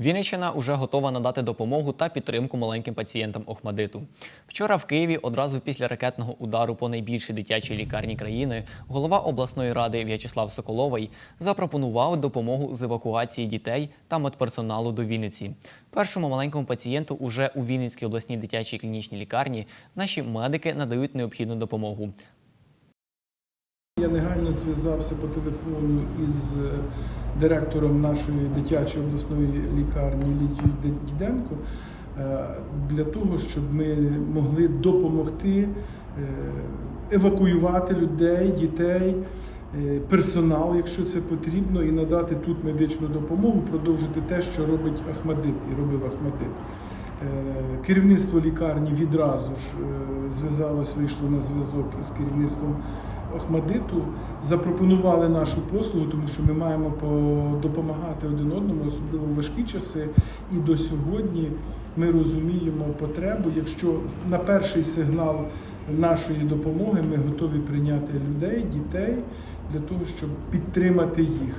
Вінниччина уже готова надати допомогу та підтримку маленьким пацієнтам Охмадиту. Вчора в Києві, одразу після ракетного удару по найбільшій дитячій лікарні країни, голова обласної ради В'ячеслав Соколовий запропонував допомогу з евакуації дітей та медперсоналу до Вінниці. Першому маленькому пацієнту уже у Вінницькій обласній дитячій клінічній лікарні наші медики надають необхідну допомогу. Я негайно зв'язався по телефону із е, директором нашої дитячої обласної лікарні Лідією Діденко е, для того, щоб ми могли допомогти е, евакуювати людей, дітей, персонал, якщо це потрібно, і надати тут медичну допомогу, продовжити те, що робить Ахмадит і робив Ахмадит. Е, Керівництво лікарні відразу ж е, зв'язалось, вийшло на зв'язок із керівництвом Охмадиту, запропонували нашу послугу, тому що ми маємо допомагати один одному, особливо в важкі часи. І до сьогодні ми розуміємо потребу. Якщо на перший сигнал нашої допомоги ми готові прийняти людей, дітей для того, щоб підтримати їх.